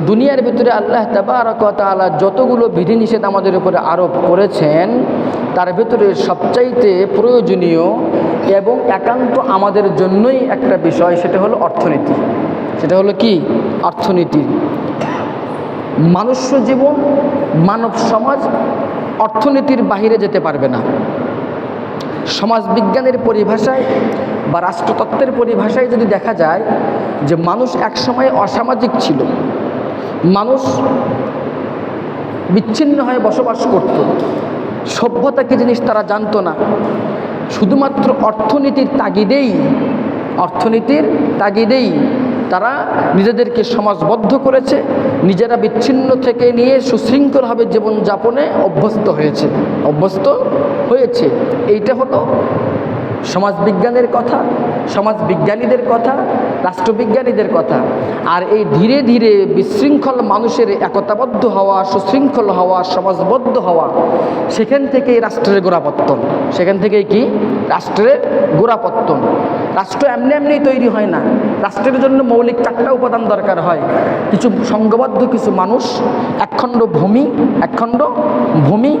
দুনিয়ার ভিতরে আল্লাহ তালা যতগুলো বিধিনিষেধ আমাদের উপরে আরোপ করেছেন, তার ভিতরে সবচাইতে প্রয়োজনীয় এবং একান্ত আমাদের জন্যই একটা বিষয়, সেটা হলো অর্থনীতি। সেটা হলো কি? অর্থনীতি। মানুষ্য জীবন, মানব সমাজ অর্থনীতির বাহিরে যেতে পারবে না। সমাজ বিজ্ঞানের পরিভাষায় বা রাষ্ট্রতত্ত্বের পরিভাষায় যদি দেখা যায় যে মানুষ একসময় অসামাজিক ছিল মানুষ বিচ্ছিন্ন হয়ে বসবাস করত। সভ্যতা কি জিনিস তারা জানতো না। শুধুমাত্র অর্থনীতির তাগিদেই অর্থনীতির তাগিদেই তারা নিজেদেরকে সমাজবদ্ধ করেছে, নিজেরা বিচ্ছিন্ন থেকে নিয়ে সুশৃঙ্খলভাবে জীবনযাপনে অভ্যস্ত হয়েছে অভ্যস্ত হয়েছে। এইটা হলো সমাজবিজ্ঞানের কথা, সমাজবিজ্ঞানীদের কথা, রাষ্ট্রবিজ্ঞানীদের কথা। আর এই ধীরে ধীরে বিশৃঙ্খল মানুষের একতাবদ্ধ হওয়া, সুশৃঙ্খল হওয়া, সমাজবদ্ধ হওয়া, সেখান থেকেই রাষ্ট্রের গোড়াপত্তন। সেখান থেকেই কি? রাষ্ট্রের গোড়াপত্তন। রাষ্ট্র এমনি এমনি তৈরি হয় না। রাষ্ট্রের জন্য মৌলিক চারটা উপাদান দরকার হয়। কিছু সংঘবদ্ধ কিছু মানুষ, একখণ্ড ভূমি একখণ্ড ভূমি,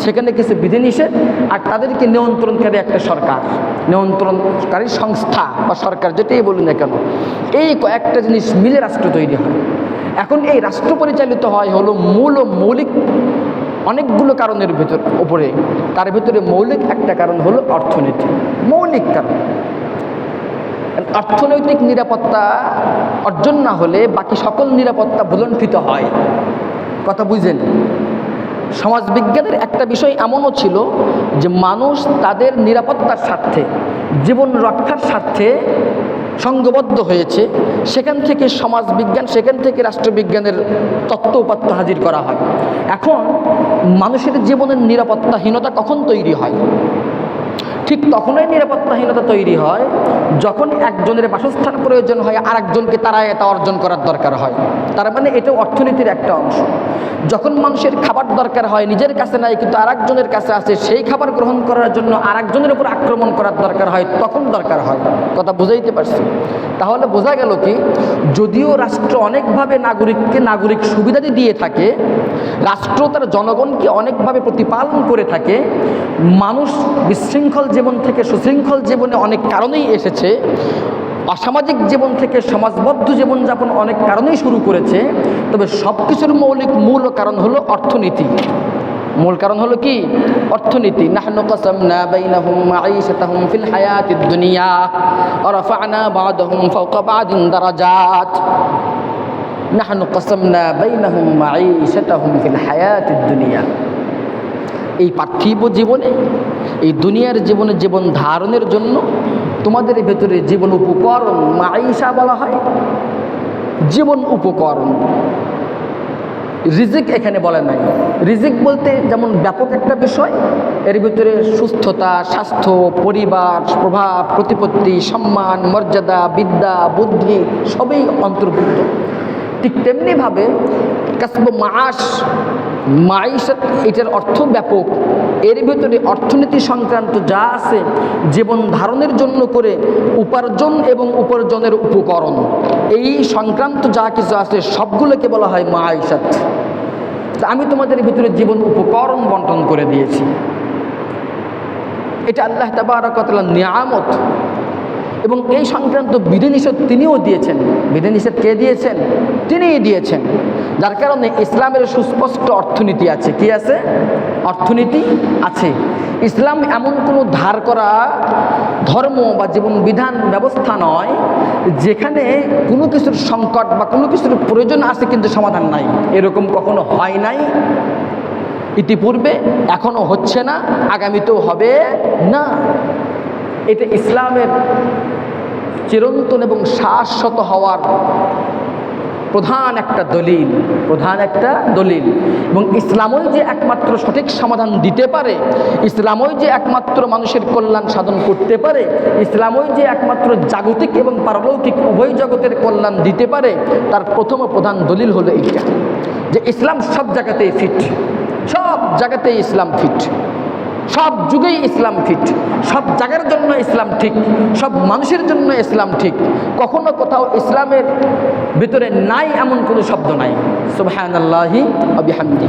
সেখানে কিছু বিধিনিষেধ, আর তাদেরকে নিয়ন্ত্রণকারী একটা সরকার। নিয়ন্ত্রণকারী সংস্থা বা সরকার, যেটাই বলুন না কেন, এই কয়েকটা জিনিস মিলে রাষ্ট্র তৈরি হয়। এখন এই রাষ্ট্র পরিচালিত হয় হলো মূল ও মৌলিক অনেকগুলো কারণের ভেতর ওপরে তার ভেতরে মৌলিক একটা কারণ হলো অর্থনীতি। মৌলিক কারণ। অর্থনৈতিক নিরাপত্তা অর্জন না হলে বাকি সকল নিরাপত্তা ভুলণ্ঠিত হয়। কথা বুঝেন? সমাজবিজ্ঞানের একটা বিষয় এমনও ছিল যে মানুষ তাদের নিরাপত্তার স্বার্থে, জীবন রক্ষার স্বার্থে সঙ্গবদ্ধ হয়েছে। সেখান থেকে সমাজবিজ্ঞান, সেখান থেকে রাষ্ট্রবিজ্ঞানের তত্ত্ব উপাত্ত হাজির করা হয়। এখন মানুষের জীবনের নিরাপত্তাহীনতা কখন তৈরি হয়? ঠিক তখনই নিরাপত্তাহীনতা তৈরি হয়, যখন একজনের বাসস্থান প্রয়োজন হয় আর একজনকে তারা এটা অর্জন করার দরকার হয়। তার মানে এটা অর্থনীতির একটা অংশ। যখন মানুষের খাবার দরকার হয়, নিজের কাছে নাই, কিন্তু আর একজনের কাছে আছে, সেই খাবার গ্রহণ করার জন্য আর একজনের উপর আক্রমণ করার দরকার হয়, তখন দরকার হয়। কথা বুঝাইতে পারছি? তাহলে বোঝা গেল কি? যদিও রাষ্ট্র অনেকভাবে নাগরিককে নাগরিক সুবিধাদি দিয়ে থাকে, রাষ্ট্র তার জনগণকে অনেকভাবে প্রতিপালন করে থাকে, মানুষ বিশৃঙ্খল জীবন থেকে সুশৃঙ্খল জীবনে অনেক কারণেই এসেছে। অসামাজিক জীবন থেকে সমাজবদ্ধ জীবনযাপন অনেক কারণেই শুরু করেছে। তবে সব কিছুর মৌলিক মূল কারণ হলো অর্থনীতি। মূল কারণ হলো কি? অর্থনীতি। নাহনু দুনিয়া দুনিয়া। এই পার্থিব জীবনে, এই দুনিয়ার জীবনে জীবন ধারণের জন্য তোমাদের ভেতরে জীবন উপকরণ মাইশা বলা হয়। জীবন উপকরণ। রিজিক এখানে বলে নাই। রিজিক বলতে যেমন ব্যাপক একটা বিষয়, এর ভিতরে সুস্থতা, স্বাস্থ্য, পরিবার, প্রভাব, প্রতিপত্তি, সম্মান, মর্যাদা, বিদ্যা, বুদ্ধি সবই অন্তর্ভুক্ত। ঠিক তেমনিভাবে কাসব মাস মাইশাত এটার অর্থ ব্যাপক। এর ভিতরে অর্থনীতি সংক্রান্ত যা আছে, জীবন ধারণের জন্য করে উপার্জন এবং উপার্জনের উপকরণ। এই সংক্রান্ত যা কিছু আছে, সবগুলোকে বলা হয় মাইশাত আমি তোমাদের ভিতরে জীবন উপকরণ বন্টন করে দিয়েছি। এটা আল্লাহ তাবারকতলা নিয়ামত। এবং এই সংক্রান্ত বিধিনিষেধ তিনিও দিয়েছেন। বিধিনিষেধ কে দিয়েছেন? তিনিই দিয়েছেন। যার কারণে ইসলামের সুস্পষ্ট অর্থনীতি আছে। কি আছে? অর্থনীতি আছে। ইসলাম এমন কোনো ধার করা ধর্ম বা জীবন বিধান ব্যবস্থা নয়, যেখানে কোনো কিছুর সংকট বা কোনো কিছুর প্রয়োজন আছে কিন্তু সমাধান নাই। এরকম কখনো হয় নাই। ইতিপূর্বে এখনও হচ্ছে না, আগামীতেও হবে না। এটা ইসলামের চিরন্তন এবং শাশ্বত হওয়ার প্রধান একটা দলিল, প্রধান একটা দলিল। এবং ইসলামই যে একমাত্র সঠিক সমাধান দিতে পারে, ইসলামই যে একমাত্র মানুষের কল্যাণ সাধন করতে পারে, ইসলামই যে একমাত্র জাগতিক এবং পারলৌকিক উভয় জগতের কল্যাণ দিতে পারে, তার প্রথম প্রধান দলিল হলো এইটা, যে ইসলাম সব জায়গাতেই ফিট সব জায়গাতেই ইসলাম ফিট সব যুগেই ইসলাম ফিট সব জায়গার জন্য ইসলাম ঠিক, সব মানুষের জন্য ইসলাম ঠিক। কখনো কোথাও ইসলামের ভিতরে নাই এমন কোনো শব্দ নাই। সুবহানাল্লাহি আবিহামদি